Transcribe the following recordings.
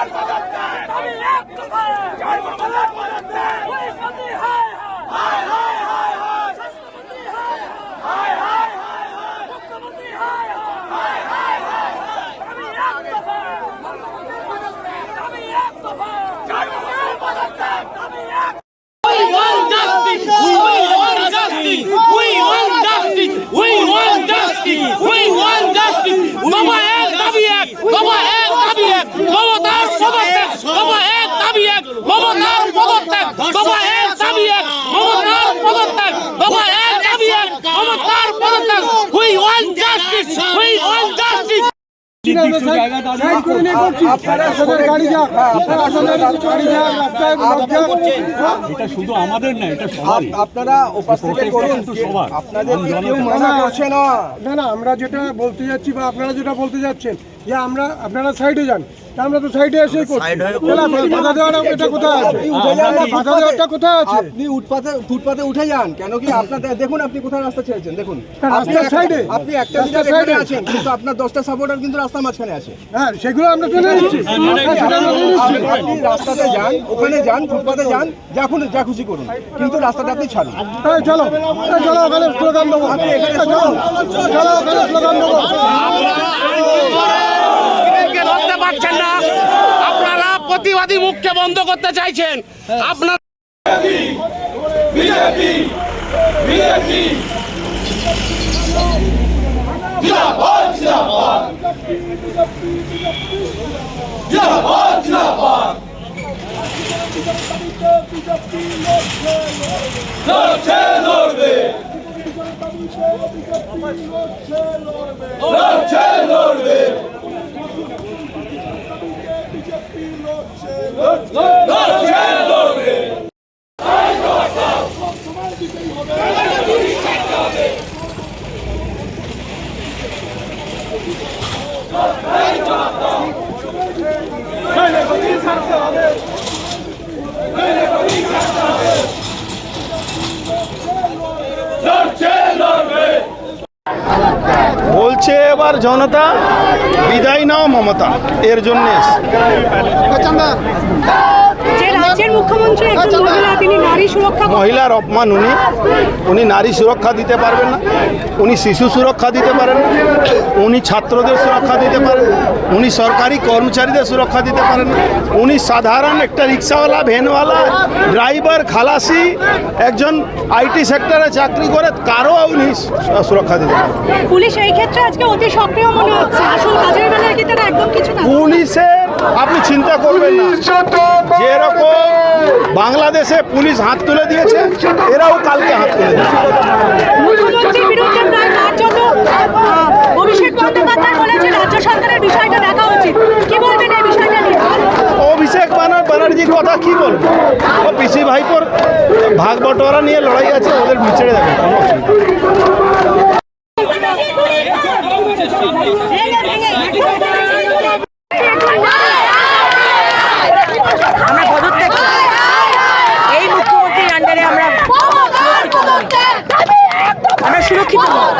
আমি এক কথা জন্ম মদত দফা পুলিশ মন্ত্রী হায় হায় হায় হায় হায় স্বাস্থ্যমন্ত্রী হায় হায় হায় হায় মুখ্যমন্ত্রী হায় হায় হায় হায় আমি এক দফা আমি এক দফা আমি এক We want justice. We want justice. We want justice. We want justice. We want justice. বাবা এক দাবি এক বাবা এক দাবি এক মমতার পদত্যাগ বাবা এক দাবি এক মমতার পদত্যাগ বাবা এক দাবি এক মমতার পদত্যাগ বাবা এক দাবি এক মমতার পদত্যাগ We want justice. We want justice. Side করে নিয়ে করছি। আপনাদের গাড়ি যাক আপনাদের গাড়ি যাক রাস্তায় এটা শুধু আমাদের না এটা সবারই। আপনারা ওপাশ থেকে করুন। আপনাদের কেউ মানা করছে না। না না আমরা যেটা বলতে যাচ্ছি বা আপনারা যেটা বলতে যাচ্ছেন যে আমরা আপনারা সাইডে যান। আমরা তো সাইডে এসেই করছি বাধা এটা কোথায় আছে বাধা কোথায় আছে আপনি উঠপাতে ফুটপাতে উঠে যান কেন কি আপনার দেখুন আপনি কোথায় রাস্তা ছেড়েছেন দেখুন হ্যাঁ, আপনি রাস্তার একটা- সাইডে। আপনি একটা রাস্তার সাইডে। আছেন কিন্তু আপনার দশটা সাপোর্টার কিন্তু রাস্তার মাঝখানে আছে হ্যাঁ সেগুলো আমরা হ্যাঁ, নিচ্ছি আপনি- রাস্তাতে যান ওখানে যান ফুটপাতে যান যা খুন যা খুশি করুন কিন্তু রাস্তাটা আপনি ছাড়ুন এই চলো চলো ওখানে স্লোগান দেবো চলো চলো ওখানে স্লোগান দেবো পারছেন না। আপনারা প্রতিবাদী মুখকে বন্ধ করতে চাইছেন। আপনার Akşener! বলছে এবার জনতা বিদায় নাও মমতা এর জন্যে মুখ্যমন্ত্রী একজন মহিলা তিনি নারী সুরক্ষা মহিলার অপমান উনি। উনি নারী সুরক্ষা দিতে পারবেন না। উনি শিশু সুরক্ষা দিতে পারেন না। উনি ছাত্রদের সুরক্ষা দিতে পারেন উনি সরকারি কর্মচারীদের সুরক্ষা দিতে পারেন না। উনি সাধারণ একটা রিক্সাওয়ালা ভ্যানওয়ালা ড্রাইভার খালাসি একজন আইটি সেক্টরে চাকরি করে কারও উনি সুরক্ষা দিতে পারেন পুলিশ এই ক্ষেত্রে আজকে অতি সক্রিয় মনে হচ্ছে। আসল কাজের বেলায় কি তারা একদম কিছু না পুলিশের আপনি চিন্তা করবেন না। যেরকম বাংলাদেশে পুলিশ হাত তুলে দিয়েছে এরাও কালকে হাত তুলে অভিষেক ব্যানার্জির কথা কি বলব? ও পিসি ভাইপোর ভাগ বটোয়ারা নিয়ে লড়াই আছে ওদের বিচড়ে দেবে কোনো অসুবিধা নেই। আমরা পদত্যাগ করি। এই মুখ্যমন্ত্রীর আন্ডারে আমরা সুরক্ষিত নই আমরা সুরক্ষিত নই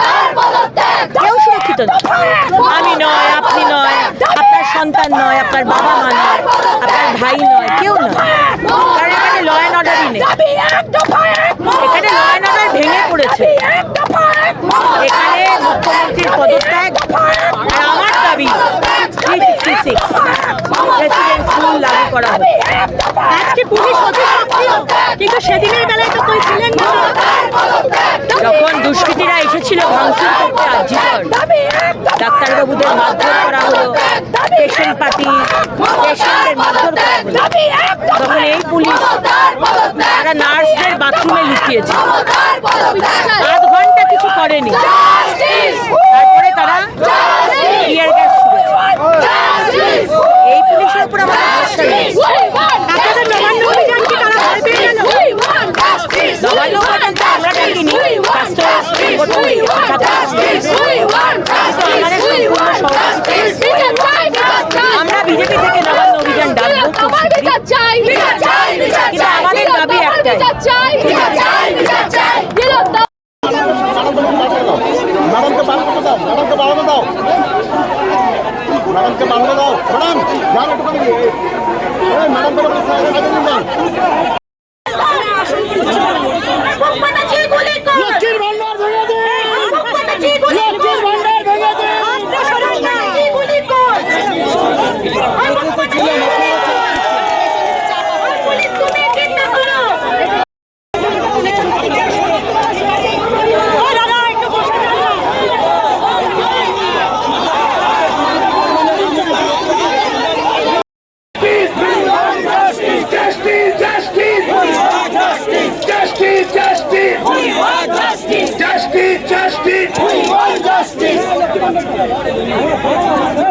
কেউ সুরক্ষিত নয় আমি নয় আপনি নয় আপনার সন্তান নয় আপনার বাবা মা নয় আপনার ভাই নয় কেউ নয় কারণ এখানে ল অ্যান্ড অর্ডারই নেই এখানে অর্ডার ভেঙে পড়েছে। এখানে মুখ্যমন্ত্রীর পদত্যাগ এক আর আমার দাবি three sixty six resident rule লাগু করা হবে আজকে পুলিশ অতি সক্রিয় কিন্তু সেদিনের বেলায় তো কই ছিলেন না। যখন দুষ্কৃতীরা এসেছিল ভাঙচুর করতে আর্জিকর ডাক্তারবাবুদের মারধর করা হলো পেশেন্ট পাতি পেশেন্টের মারধর করা হলো। তখন এই পুলিশ তারা নার্সদের বাথরুমে লুকিয়েছে। আধ ঘণ্টা কিছু করেনি। তারপরে তারা টিয়ার গ্যাস এই পুলিশের উপর আমার আমরা ডাকিনি। Bye. We got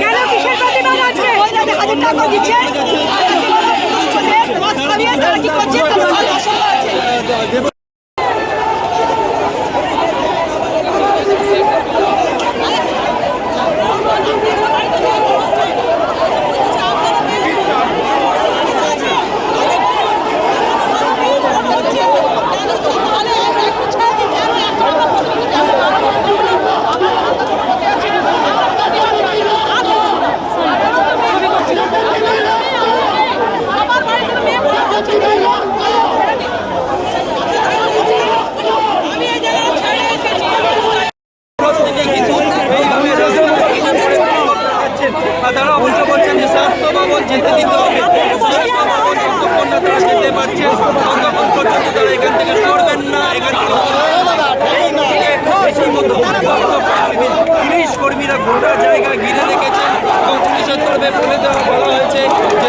কেন কিসের প্রতিবাদ আছে হাজার টাকা দিচ্ছে তারা কি করছে তারা উল্টো বলছেন যে স্বাস্থ্য ভবন যেতে দিতে হবে স্বাস্থ্য ভবন যতক্ষণ না তারা যেতে পারছে ততক্ষণ পর্যন্ত তারা এখান থেকে সরবেন না এখান থেকে রীতিমতো উত্তপ্ত পরিস্থিতি। পুলিশ কর্মীরা গোটা জায়গা ঘিরে রেখেছেন। এবং পুলিশের তরফে বলে দেওয়া বলা হয়েছে যে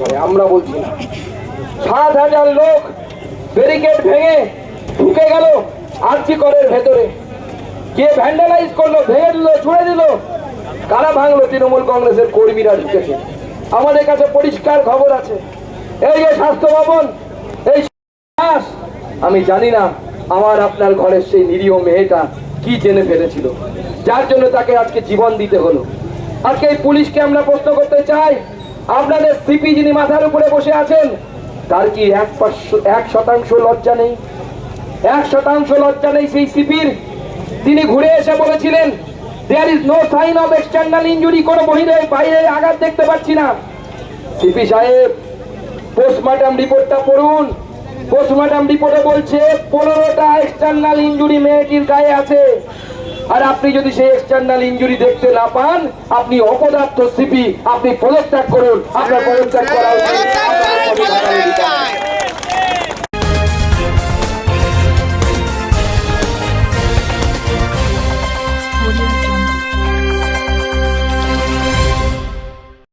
অনুসারে আমরা বলছি না। সাত হাজার লোক ব্যারিকেড ভেঙে ঢুকে গেল আর্জি করের ভেতরে। কে ভ্যান্ডালাইজ করল, ভেঙে দিল, ছুড়ে দিল, কারা ভাঙলো? তৃণমূল কংগ্রেসের কর্মীরা ঢুকেছে। আমাদের কাছে পরিষ্কার খবর আছে। এই যে স্বাস্থ্য ভবন, এই আমি জানি না আমার আপনার ঘরের সেই নিরীহ মেয়েটা কি জেনে ফেলেছিল। যার জন্য তাকে আজকে জীবন দিতে হলো। আজকে এই পুলিশকে আমরা প্রশ্ন করতে চাই আপনাদের সিপি যিনি মাথার উপরে বসে আছেন, তার কি এক শতাংশ লজ্জা নেই? এক শতাংশ লজ্জা নেই সেই সিপির তিনি ঘুরে এসে বলেছিলেন there is no sign of external injury কোনো মহিলার বাইরে আঘাত দেখতে পাচ্ছি না। সিপি সাহেব পোস্টমর্টম রিপোর্টটা পড়ুন। পোস্টমর্টম রিপোর্টে বলছে, পনেরোটা এক্সটার্নাল ইঞ্জুরি মেয়েটির গায়ে আছে। আর আপনি যদি সেই এক্সটার্নাল ইঞ্জুরি দেখতে না পান, আপনি অপদার্থ সিপি, আপনি পদত্যাগ করুন। আপনার পদত্যাগ করা